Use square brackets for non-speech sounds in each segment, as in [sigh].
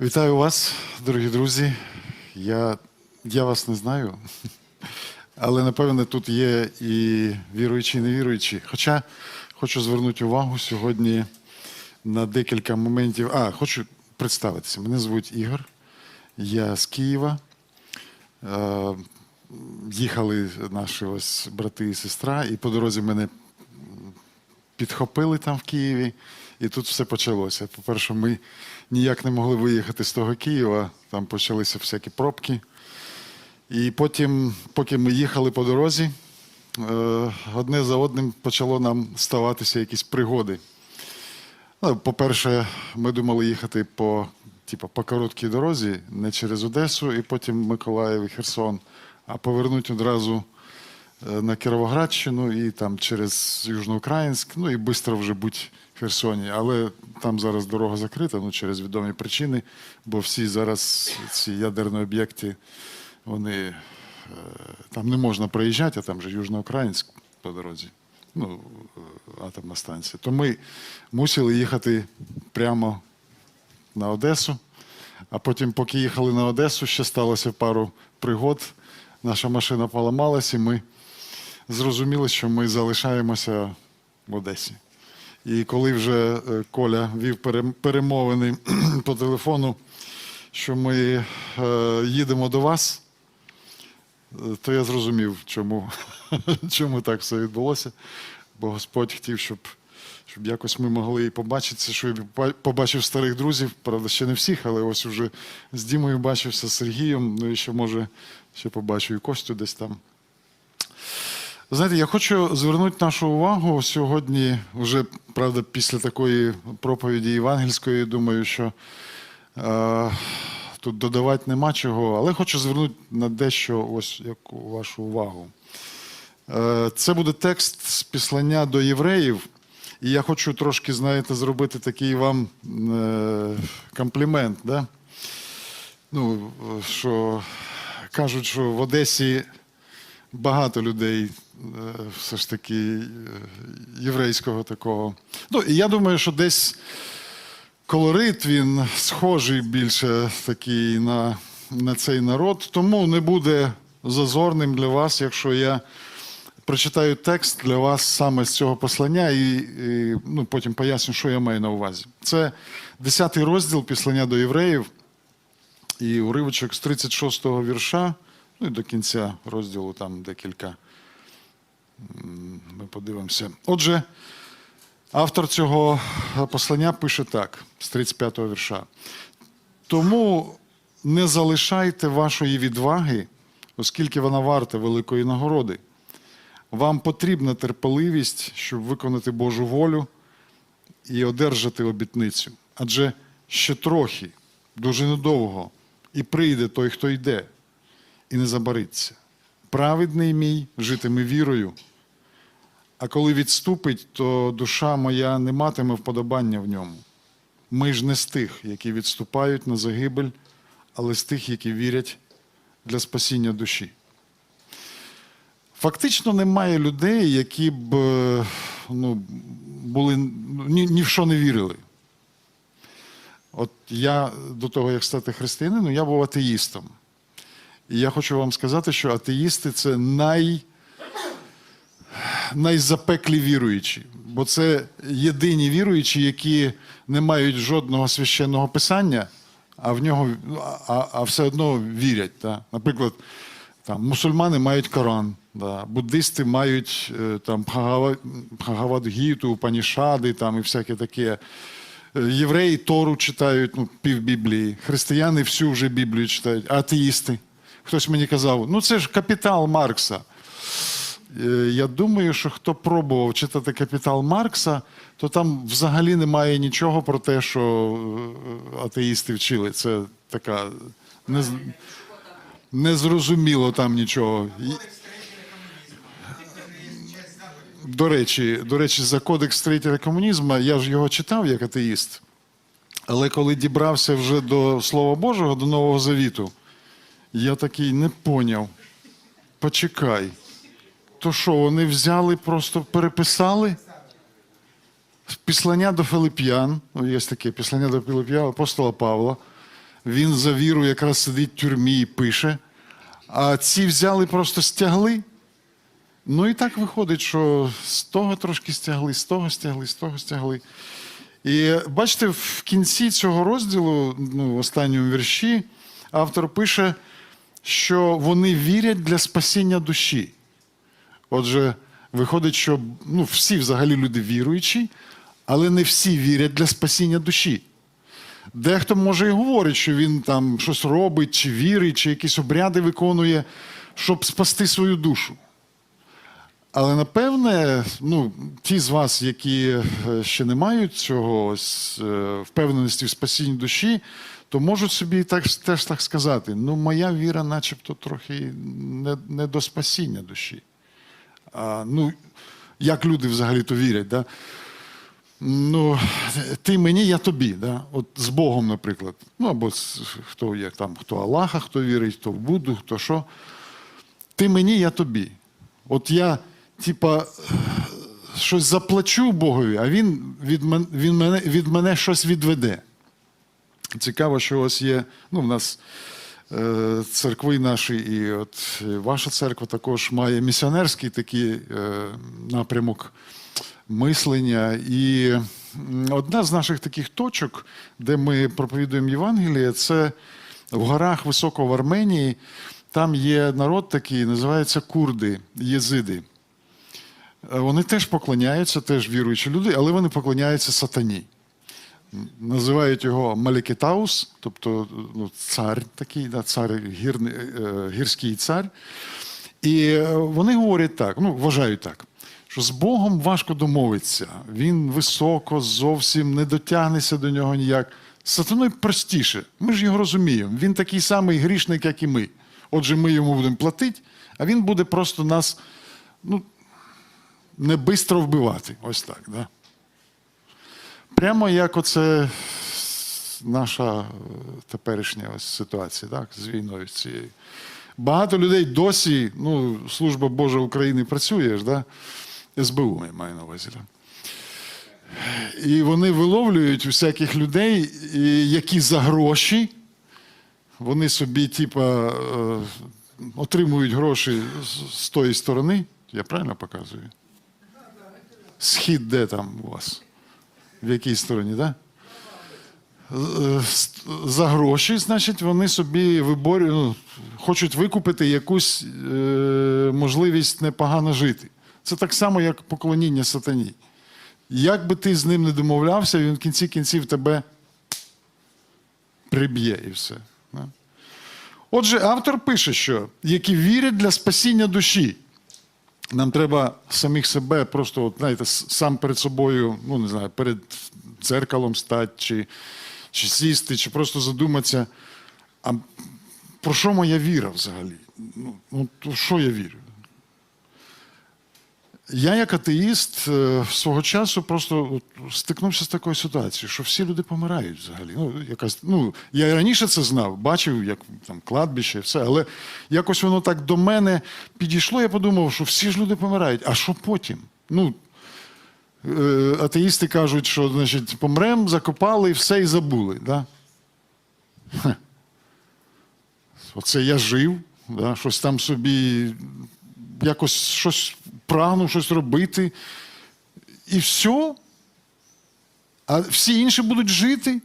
Вітаю вас, дорогі друзі. Я, я вас не знаю, але напевне тут є і віруючі, і невіруючі. Хоча хочу звернути увагу сьогодні на декілька моментів. А, хочу представитися. Мене звуть Ігор, я з Києва. Е, Їхали наші ось брати і сестра, і по дорозі мене підхопили там в Києві, і тут все почалося. По-перше, ми ніяк не могли виїхати з того Києва, там почалися всякі пробки. І потім, поки ми їхали по дорозі, е, одне за одним почало нам ставатися якісь пригоди. Ну, по-перше, ми думали їхати по, типу, по короткій дорозі, не через Одесу, і потім Миколаїв і Херсон, а повернути одразу на Кіровоградщину і там через Южноукраїнськ, ну і швидко вже бути в Херсоні. Але там зараз дорога закрита, ну через відомі причини, бо всі зараз ці ядерні об'єкти, вони е, там не можна проїжджати, а там же Южноукраїнськ по дорозі. Ну, е, атомна станція. То ми мусили їхати прямо на Одесу. А потім, поки їхали на Одесу, ще сталося пару пригод. Наша машина поламалась, і ми зрозуміли, що ми залишаємося в Одесі. І коли вже е, Коля вів перемовини [clears throat] по телефону, що ми е, їдемо до вас, е, то я зрозумів, чому, [laughs] чому так все відбулося. Бо Господь хотів, щоб, щоб якось ми могли і побачитися, що я побачив старих друзів, правда, ще не всіх, але ось уже з Дімою бачився, з Сергієм, ну і ще може ще побачу і Костю десь там. Знаєте, я хочу звернути нашу увагу сьогодні, вже правда, після такої проповіді євангельської, думаю, що е, тут додавати нема чого, але хочу звернути на дещо ось яку вашу увагу. Е, Це буде текст з післання до євреїв, і я хочу трошки, знаєте, зробити такий вам е, комплімент. Да? Ну, що кажуть, що в Одесі багато людей е, все ж таки е, єврейського такого. Ну, і я думаю, що десь колорит він схожий більше такий на, на цей народ, тому не буде зазорним для вас, якщо я прочитаю текст для вас саме з цього послання і, і ну, потім поясню, що я маю на увазі. Це 10 розділ післання до євреїв. І уривочок з 36-го вірша, ну і до кінця розділу там декілька. Ми подивимося. Отже, автор цього послання пише так, з 35-го вірша. Тому не залишайте вашої відваги, оскільки вона варта великої нагороди. Вам потрібна терпеливість, щоб виконати Божу волю і одержати обітницю. Адже ще трохи, дуже недовго, і прийде той, хто йде, і не забариться. Праведний мій житиме вірою. А коли відступить, то душа моя не матиме вподобання в ньому. Ми ж не з тих, які відступають на загибель, але з тих, які вірять для спасіння душі. Фактично немає людей, які б е, ну, були, ну, ні, ні в що не вірили. От я до того, як стати християнином, я був атеїстом. І я хочу вам сказати, що атеїсти це най, найзапеклі віруючі. Бо це єдині віруючі, які не мають жодного священного писання, а в нього а, а все одно вірять. Та? Наприклад, там, мусульмани мають Коран, да, буддисти мають е, там Бхагава- Бхагавадгіту, Упанішади там, і всяке таке. Е, Євреї Тору читають, ну, пів Біблії, християни всю вже Біблію читають, атеїсти. Хтось мені казав, ну це ж капітал Маркса. Е, Я думаю, що хто пробував читати капітал Маркса, то там взагалі немає нічого про те, що е, атеїсти вчили. Це така нез... незрозуміло там нічого. До речі, до речі, за кодекс строїтеля комунізму, я ж його читав як атеїст. Але коли дібрався вже до Слова Божого, до Нового Завіту, я такий не поняв. Почекай. То що, вони взяли, просто переписали? Післання до Филип'ян, ну, є таке післання до Филип'ян, апостола Павла. Він за віру якраз сидить в тюрмі і пише. А ці взяли, просто стягли. Ну і так виходить, що з того трошки стягли, з того стягли, з того стягли. І бачите, в кінці цього розділу, ну, в останньому вірші, автор пише, що вони вірять для спасіння душі. Отже, виходить, що ну, всі взагалі люди віруючі, але не всі вірять для спасіння душі. Дехто може і говорить, що він там щось робить, чи вірить, чи якісь обряди виконує, щоб спасти свою душу. Але напевне, ну, ті з вас, які е, ще не мають цього е, впевненості в спасінні душі, то можуть собі так, теж так сказати: ну, моя віра, начебто, трохи не, не до спасіння душі. А, ну, як люди взагалі то вірять, да? Ну, ти мені, я тобі. Да? От з Богом, наприклад. Ну, або з- хто є там, хто Аллаха, хто вірить, хто в Будду, хто що. Ти мені, я тобі. От я, типа, щось заплачу Богові, а він від мене, він мене, від мене щось відведе. Цікаво, що ось є, ну, в нас е, церкви наші, і от е, ваша церква також має місіонерський такий е, напрямок мислення. І одна з наших таких точок, де ми проповідуємо Євангеліє, це в горах високо в Арменії. Там є народ такий, називається курди, єзиди. Е, Вони теж поклоняються, теж віруючі люди, але вони поклоняються сатані. Називають його Малікетаус, тобто ну, цар такий, да, цар, гірний, е, гірський цар. І е, вони говорять так, ну, вважають так, що з Богом важко домовитися. Він високо, зовсім не дотягнеться до нього ніяк. З Сатаною простіше. Ми ж його розуміємо. Він такий самий грішник, як і ми. Отже, ми йому будемо платити, а він буде просто нас ну, не бистро вбивати. Ось так. Да? Прямо як оце наша теперішня ось ситуація, так, з війною цією. Багато людей досі, ну, Служба Божа України працює ж, да? СБУ я маю на увазі. Да? І вони виловлюють всяких людей, які за гроші, вони собі, типа, е, отримують гроші з тої сторони. Я правильно показую? Схід де там у вас? В якій стороні, так? За гроші, значить, вони собі виборюють, ну, хочуть викупити якусь е, можливість непогано жити. Це так само, як поклоніння сатані. Як би ти з ним не домовлявся, він в кінці кінців тебе приб'є і все. Отже, автор пише, що які вірять для спасіння душі. Нам треба самих себе просто, от, знаєте, сам перед собою, ну не знаю, перед дзеркалом стати, чи, чи сісти, чи просто задуматися, а про що моя віра взагалі? Ну, ну, що я вірю? Я, як атеїст, е, свого часу просто стикнувся з такою ситуацією, що всі люди помирають взагалі. Ну, якась, ну, я і раніше це знав, бачив, як там кладбище і все, але якось воно так до мене підійшло, я подумав, що всі ж люди помирають. А що потім? Ну, е, атеїсти кажуть, що значить, помрем, закопали, і все і забули. Да? Оце я жив, да, щось там собі якось щось прагну, щось робити. І все. А всі інші будуть жити.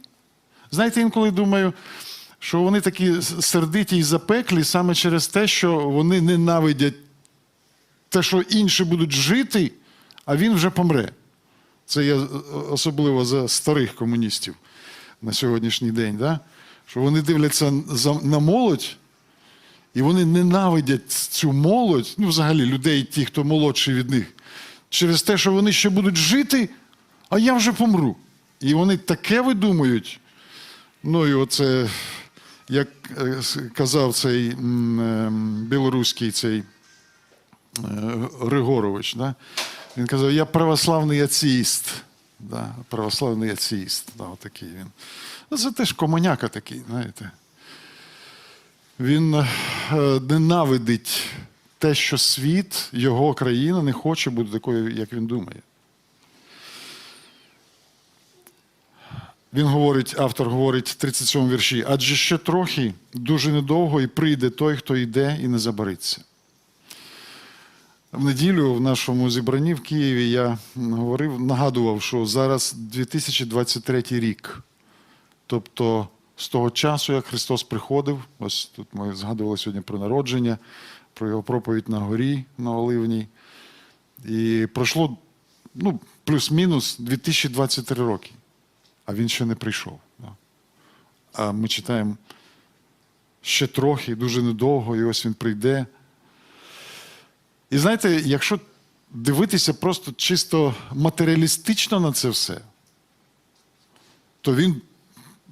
Знаєте, інколи думаю, що вони такі сердиті і запеклі саме через те, що вони ненавидять те, що інші будуть жити, а він вже помре. Це я е, особливо за старих комуністів на сьогоднішній день. Да? Що вони дивляться на молодь, і вони ненавидять цю молодь, ну, взагалі, людей, ті, хто молодший від них, через те, що вони ще будуть жити, а я вже помру. І вони таке видумують. Ну і оце, як е, казав цей е, білоруський цей е, Григорович, да? він казав, я православний ацеїст. Да? Православний ацеїст. Да, отакий він. Ну, це теж комуняка такий, знаєте. Він е, ненавидить те, що світ, його країна не хоче бути такою, як він думає. Він говорить, автор говорить в 37 вірші, адже ще трохи, дуже недовго, і прийде той, хто йде і не забариться. В неділю в нашому зібранні в Києві я говорив, нагадував, що зараз 2023 рік. Тобто з того часу, як Христос приходив, ось тут ми згадували сьогодні про народження, про його проповідь на горі на Оливній. І пройшло ну, плюс-мінус 2023 роки, а він ще не прийшов. А ми читаємо ще трохи, дуже недовго, і ось він прийде. І знаєте, якщо дивитися просто чисто матеріалістично на це все, то він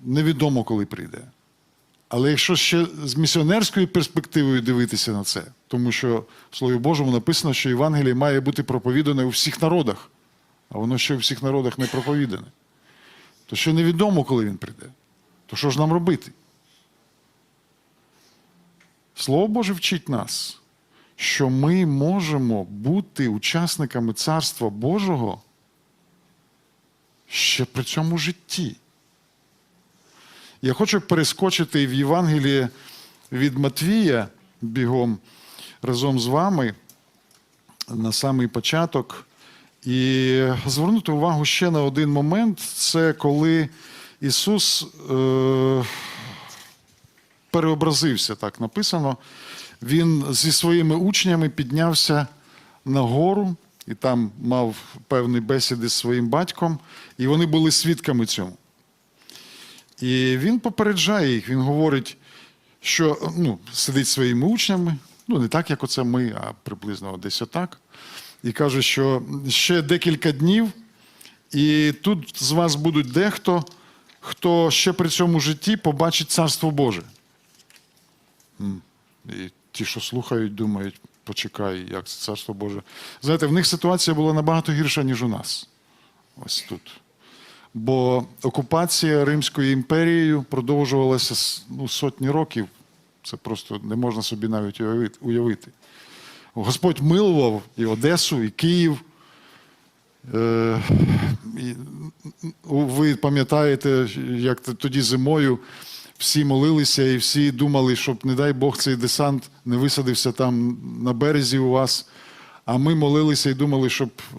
невідомо коли прийде. Але якщо ще з місіонерською перспективою дивитися на це, тому що в Слові Божому написано, що Євангеліє має бути проповідане у всіх народах, а воно ще у всіх народах не проповідане, то ще невідомо, коли він прийде. То що ж нам робити? Слово Боже вчить нас, що ми можемо бути учасниками Царства Божого ще при цьому житті. Я хочу перескочити в Євангеліє від Матвія бігом разом з вами на самий початок. І звернути увагу ще на один момент: це коли Ісус е, переобразився, так написано. Він зі своїми учнями піднявся на гору і там мав певні бесіди з своїм батьком, і вони були свідками цьому. І він попереджає їх, він говорить, що ну, сидить своїми учнями, ну не так, як оце ми, а приблизно десь отак. І каже, що ще декілька днів, і тут з вас будуть дехто, хто ще при цьому житті побачить Царство Боже. І ті, що слухають, думають, почекай, як це Царство Боже. Знаєте, в них ситуація була набагато гірша, ніж у нас. Ось тут. Бо окупація Римською імперією продовжувалася ну, сотні років. Це просто не можна собі навіть уявити-. Господь милував і Одесу, і Київ. Е, і, ви пам'ятаєте, як тоді зимою всі молилися і всі думали, щоб, не дай Бог, цей десант не висадився там на березі у вас. А ми молилися і думали, щоб е,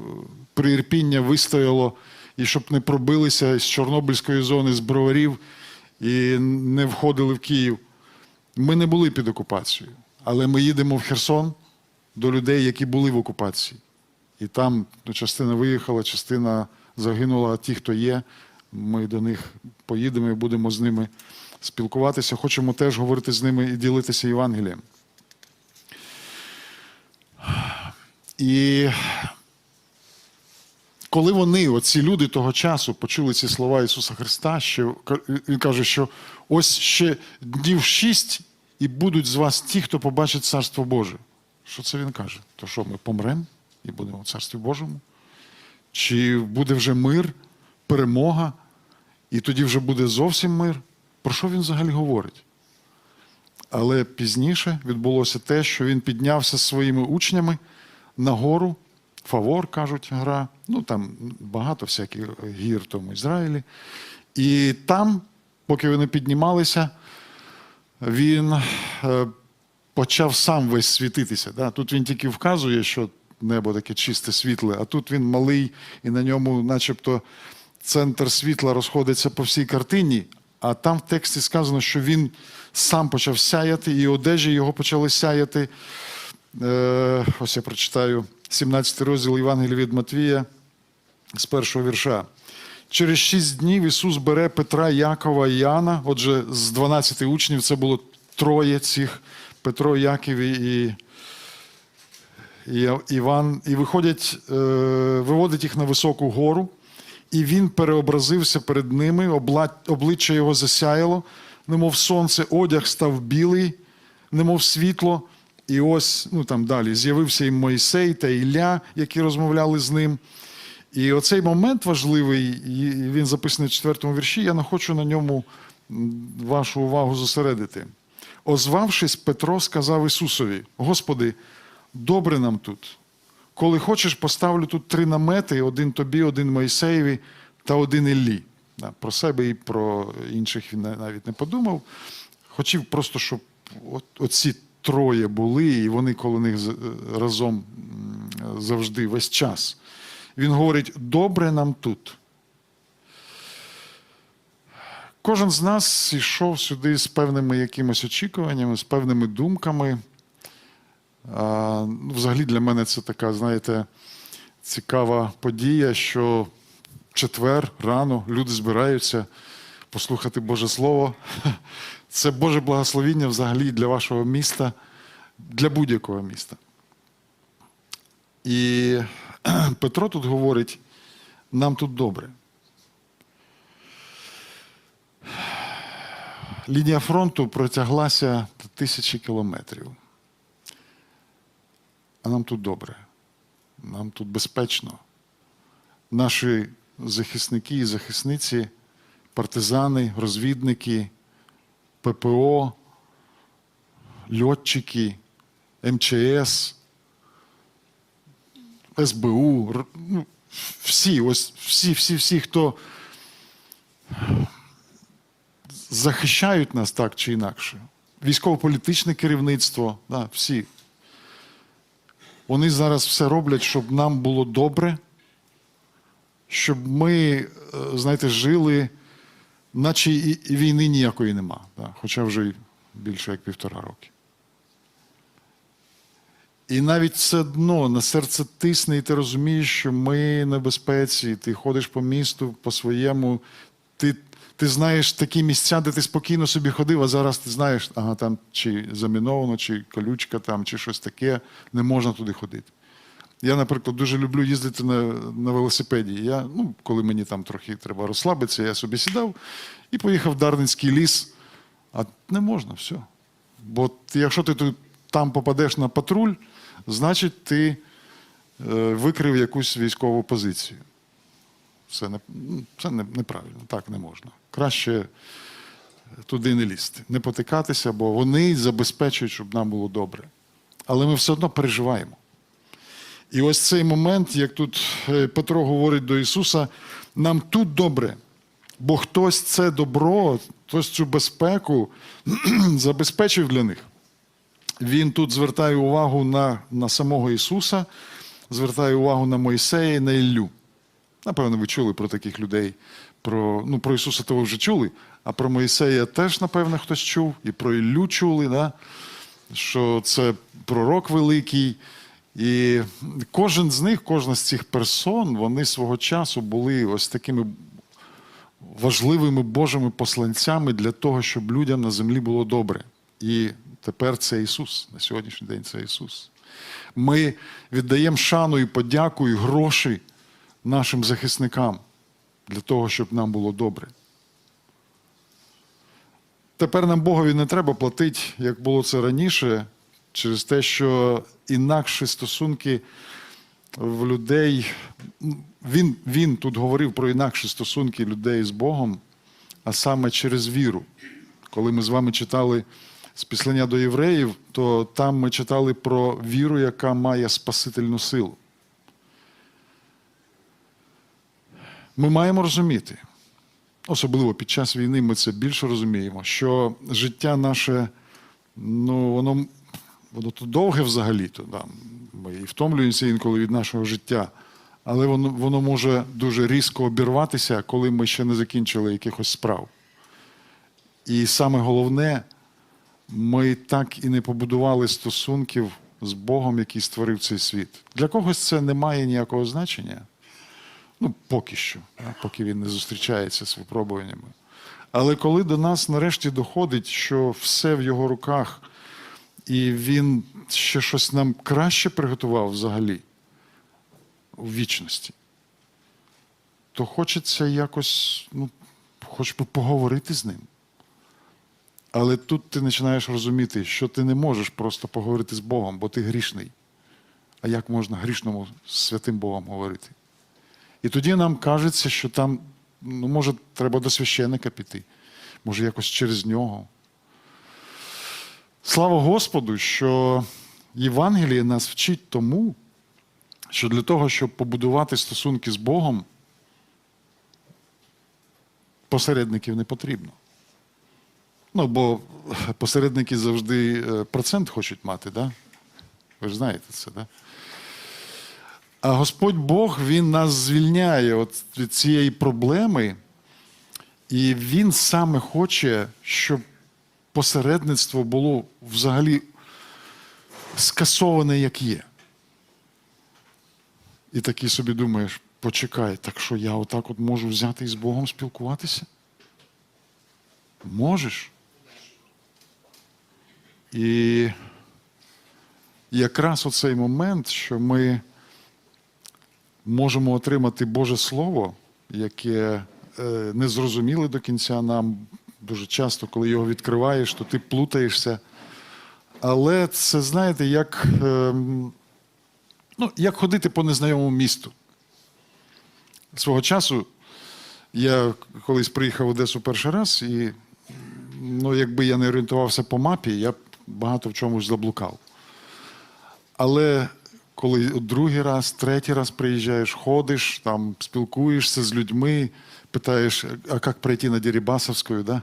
приірпіння вистояло і щоб не пробилися з Чорнобильської зони, з броварів і не входили в Київ. Ми не були під окупацією, але ми їдемо в Херсон до людей, які були в окупації. І там ну, частина виїхала, частина загинула, а ті, хто є, ми до них поїдемо і будемо з ними спілкуватися. Хочемо теж говорити з ними і ділитися Євангелієм. І коли вони, оці люди того часу, почули ці слова Ісуса Христа, що Він каже, що ось ще днів шість, і будуть з вас ті, хто побачить Царство Боже. Що це він каже? То що, ми помремо і будемо в Царстві Божому? Чи буде вже мир, перемога, і тоді вже буде зовсім мир? Про що він взагалі говорить? Але пізніше відбулося те, що він піднявся з своїми учнями на гору, фавор, кажуть, гра. Ну там багато всяких гір в тому Ізраїлі. І там, поки вони піднімалися, він е, почав сам весь світитися. Да? Тут він тільки вказує, що небо таке чисте, світле, а тут він малий, і на ньому, начебто, центр світла розходиться по всій картині, а там в тексті сказано, що він сам почав сяяти, і одежі його почали сяяти. Е, ось я прочитаю 17 розділ Євангелія від Матвія з першого вірша. Через шість днів Ісус бере Петра, Якова і Іоанна. Отже, з 12 учнів це було троє цих Петро, Яків і, і Іван. І виходять, е, виводить їх на високу гору, і він переобразився перед ними, обличчя його засяяло, немов сонце, одяг став білий, немов світло. І ось ну там далі з'явився і Мойсей та Ілля, які розмовляли з ним. І оцей момент важливий, він записаний в четвертому вірші. Я не хочу на ньому вашу увагу зосередити. Озвавшись, Петро сказав Ісусові: Господи, добре нам тут. Коли хочеш, поставлю тут три намети: один тобі, один Мойсеєві та один Іллі. Про себе і про інших він навіть не подумав. Хотів просто, щоб оці троє були, і вони коло них разом завжди весь час. Він говорить: добре нам тут. Кожен з нас йшов сюди з певними якимось очікуваннями, з певними думками. Ну, взагалі для мене це така, знаєте, цікава подія, що четвер рано люди збираються послухати Боже Слово. [laughs] Це Боже благословіння взагалі для вашого міста, для будь-якого міста. І [clears throat] Петро тут говорить: нам тут добре. Лінія фронту протяглася тисячі кілометрів. А нам тут добре, нам тут безпечно. Наші захисники і захисниці, партизани, розвідники, ППО, льотчики, МЧС, СБУ, ну, всі, ось всі, всі, всі, хто захищають нас так чи інакше. Військово-політичне керівництво, да, всі. Вони зараз все роблять, щоб нам було добре, щоб ми, е, знаєте, жили, наче і війни ніякої нема, да, хоча вже більше як півтора роки. І навіть все одно на серце тисне, і ти розумієш, що ми на безпеці, ти ходиш по місту по своєму, ти, ти знаєш такі місця, де ти спокійно собі ходив, а зараз ти знаєш, ага, там чи заміновано, чи колючка, там, чи щось таке, не можна туди ходити. Я, наприклад, дуже люблю їздити на, на велосипеді. Я, ну, коли мені там трохи треба розслабитися, я собі сідав і поїхав в Дарницький ліс, а не можна, все. Бо якщо ти тут, там попадеш на патруль, значить ти е, викрив якусь військову позицію. Це, не, це не, неправильно, так не можна. Краще туди не лізти, не потикатися, бо вони забезпечують, щоб нам було добре. Але ми все одно переживаємо. І ось цей момент, як тут е, Петро говорить до Ісуса, нам тут добре, бо хтось це добро, хтось цю безпеку [clears throat] забезпечив для них. Він тут звертає увагу на, на самого Ісуса, звертає увагу на Мойсея і на Іллю. Напевно, ви чули про таких людей. Про, ну, про Ісуса того вже чули, а про Моїсея теж, напевно, хтось чув, і про Іллю чули, да? що це пророк великий. І кожен з них, кожна з цих персон, вони свого часу були ось такими важливими Божими посланцями для того, щоб людям на землі було добре. І тепер це Ісус. На сьогоднішній день це Ісус. Ми віддаємо шану і подяку і гроші нашим захисникам для того, щоб нам було добре. Тепер нам Богові не треба платити, як було це раніше, через те, що інакші стосунки в людей. Він, він тут говорив про інакші стосунки людей з Богом, а саме через віру. Коли ми з вами читали з післання до євреїв, то там ми читали про віру, яка має спасительну силу. Ми маємо розуміти, особливо під час війни ми це більше розуміємо, що життя наше, ну, воно, воно то довге взагалі-то. Да. Ми і втомлюємося інколи від нашого життя, але воно, воно може дуже різко обірватися, коли ми ще не закінчили якихось справ. І саме головне, ми так і не побудували стосунків з Богом, який створив цей світ. Для когось це не має ніякого значення. Ну, поки що, поки він не зустрічається з випробуваннями. Але коли до нас нарешті доходить, що все в його руках, і він ще щось нам краще приготував взагалі у вічності, то хочеться якось, ну, хоч би поговорити з ним. Але тут ти починаєш розуміти, що ти не можеш просто поговорити з Богом, бо ти грішний. А як можна грішному з святим Богом говорити? І тоді нам кажеться, що там, ну, може, треба до священника піти, може, якось через нього. Слава Господу, що Євангеліє нас вчить тому, що для того, щоб побудувати стосунки з Богом, посередників не потрібно. Ну, бо посередники завжди е, процент хочуть мати, да? ви ж знаєте це, да? А Господь Бог Він нас звільняє от від цієї проблеми, і Він саме хоче, щоб посередництво було взагалі скасоване, як є. І такий собі думаєш, почекай, так що я отак от можу взяти і з Богом спілкуватися? Можеш. І якраз оцей момент, що ми можемо отримати Боже Слово, яке е, не зрозуміле до кінця нам. Дуже часто, коли його відкриваєш, то ти плутаєшся. Але це, знаєте, як, ем, ну, як ходити по незнайомому місту. Свого часу я колись приїхав в Одесу перший раз, і ну, якби я не орієнтувався по мапі, я б багато в чомусь заблукав. Але коли другий раз, третій раз приїжджаєш, ходиш, там спілкуєшся з людьми, питаєш, а як пройти на Дерибасовську, да?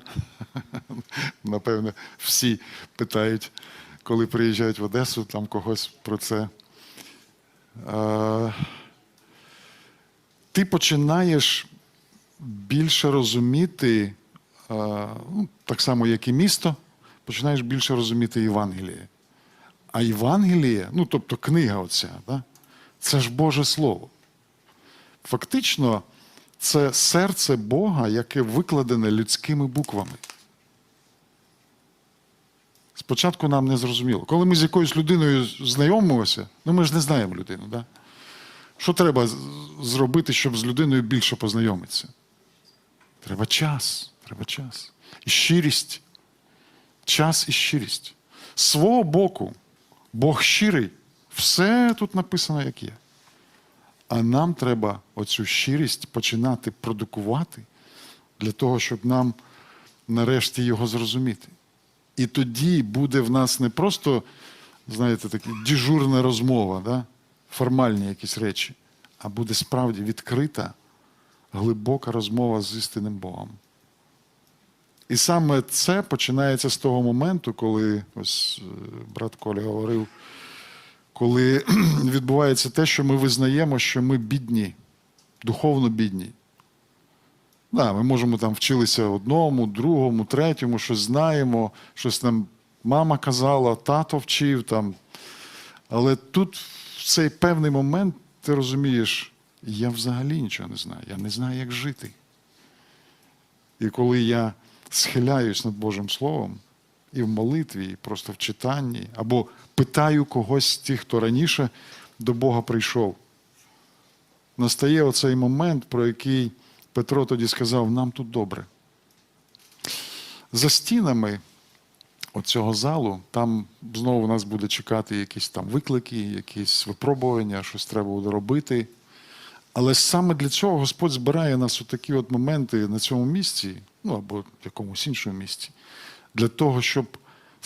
[laughs] Напевно, всі питають, коли приїжджають в Одесу, там когось про це. Ти починаєш більше розуміти, ну, так само, як і місто, починаєш більше розуміти Євангеліє. А Євангеліє, ну тобто книга оця, да, це ж Боже Слово. Фактично, це серце Бога, яке викладене людськими буквами. Спочатку нам не зрозуміло. Коли ми з якоюсь людиною знайомимося, ну ми ж не знаємо людину. Да? Що треба зробити, щоб з людиною більше познайомитися? Треба час. Треба час. І щирість. Час і щирість. З свого боку, Бог щирий. Все тут написано, як є. А нам треба оцю щирість починати продукувати для того, щоб нам нарешті його зрозуміти. І тоді буде в нас не просто, знаєте, такі дежурна розмова, да? формальні якісь речі, а буде справді відкрита, глибока розмова з істинним Богом. І саме це починається з того моменту, коли ось е, брат Коля говорив, коли [clears throat] відбувається те, що ми визнаємо, що ми бідні, духовно бідні. Да, ми можемо там вчилися одному, другому, третьому, щось знаємо, щось нам мама казала, тато вчив там. Але тут в цей певний момент ти розумієш, я взагалі нічого не знаю, я не знаю, як жити. І коли я схиляюсь над Божим Словом і в молитві, і просто в читанні, або питаю когось з тих, хто раніше до Бога прийшов, настає оцей момент, про який Петро тоді сказав: нам тут добре. За стінами оцього залу, там знову нас буде чекати якісь там виклики, якісь випробування, щось треба буде робити. Але саме для цього Господь збирає нас у такі от моменти на цьому місці, ну або в якомусь іншому місці, для того, щоб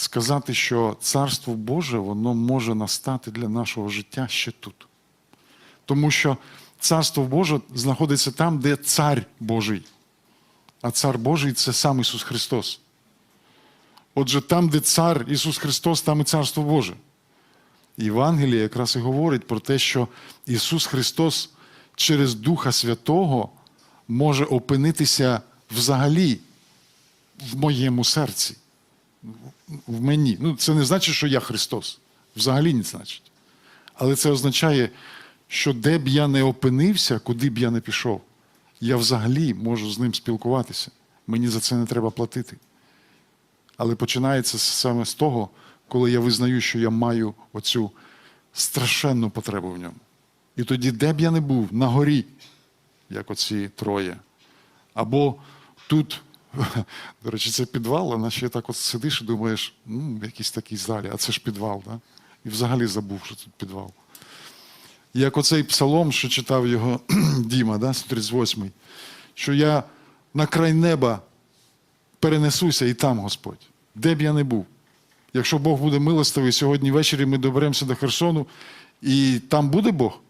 сказати, що Царство Боже воно може настати для нашого життя ще тут. Тому що Царство Боже знаходиться там, де Цар Божий. А Цар Божий це сам Ісус Христос. Отже, там, де Цар Ісус Христос, там і Царство Боже. Євангеліє якраз і говорить про те, що Ісус Христос через Духа Святого може опинитися взагалі в моєму серці, в мені. Ну, це не значить, що я Христос. Взагалі не значить. Але це означає, що де б я не опинився, куди б я не пішов, я взагалі можу з ним спілкуватися. Мені за це не треба платити. Але починається саме з того, коли я визнаю, що я маю оцю страшенну потребу в ньому. І тоді, де б я не був, на горі, як оці троє, або тут, до речі, це підвал, а наче так от сидиш і думаєш, ну, в якійсь такій залі, а це ж підвал, да? і взагалі забув, що тут підвал. Як оцей псалом, що читав його [clears throat] Діма, да, 138-й, що я на край неба перенесуся і там Господь, де б я не був. Якщо Бог буде милостивий, сьогодні ввечері ми доберемося до Херсону, і там буде Бог.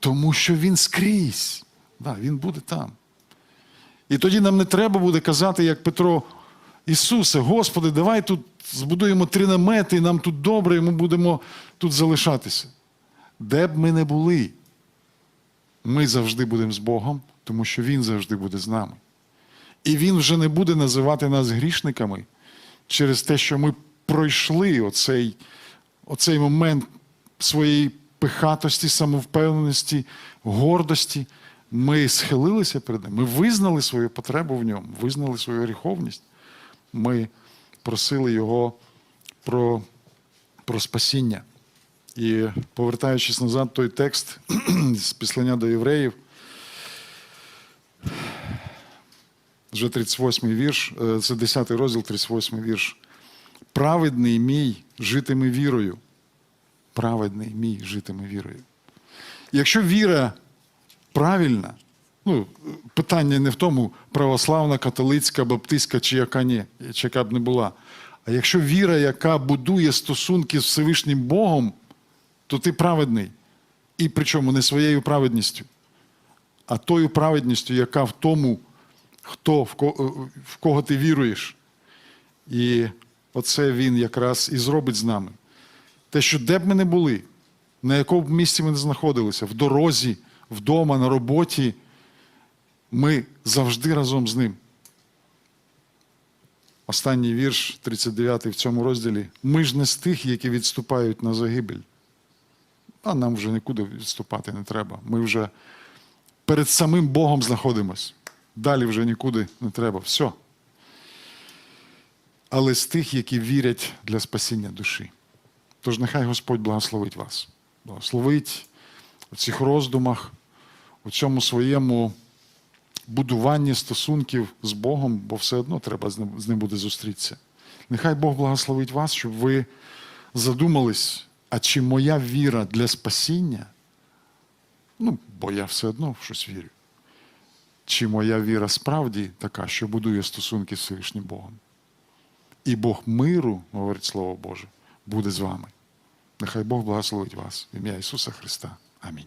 Тому що Він скрізь. Да, він буде там. І тоді нам не треба буде казати, як Петро, Ісусе, Господи, давай тут збудуємо три намети, і нам тут добре, і ми будемо тут залишатися. Де б ми не були, ми завжди будемо з Богом, тому що Він завжди буде з нами. І Він вже не буде називати нас грішниками через те, що ми пройшли оцей, оцей момент своєї пихатості, самовпевненості, гордості. Ми схилилися перед ним, ми визнали свою потребу в ньому, визнали свою гріховність. Ми просили Його про, про спасіння. І повертаючись назад, той текст з післання до євреїв, вже 38 вірш, е, це 10 розділ, 38 й вірш. Праведний мій житиме вірою. Праведний мій житиме вірою. Якщо віра правильна, ну, питання не в тому, православна, католицька, баптистська чи яка ні, чи яка б не була. А якщо віра, яка будує стосунки з Всевишнім Богом, то ти праведний. І причому не своєю праведністю, а тою праведністю, яка в тому, хто, в кого, в кого ти віруєш. І оце він якраз і зробить з нами. Те, що де б ми не були, на якому б місці ми не знаходилися, в дорозі, вдома, на роботі, ми завжди разом з ним. Останній вірш, 39 в цьому розділі. Ми ж не з тих, які відступають на загибель. А нам вже нікуди відступати не треба. Ми вже перед самим Богом знаходимось. Далі вже нікуди не треба. Все. Але з тих, які вірять для спасіння душі. Тож нехай Господь благословить вас. Благословить у цих роздумах, у цьому своєму будуванні стосунків з Богом, бо все одно треба з ним, буде зустрітися. Нехай Бог благословить вас, щоб ви задумались, а чи моя віра для спасіння? Ну, бо я все одно в щось вірю. Чи моя віра справді така, що будує стосунки з Всевишнім Богом? І Бог миру, говорить Слово Боже, буде з вами. Нехай Бог благословить вас в ім'я Ісуса Христа. 아멘.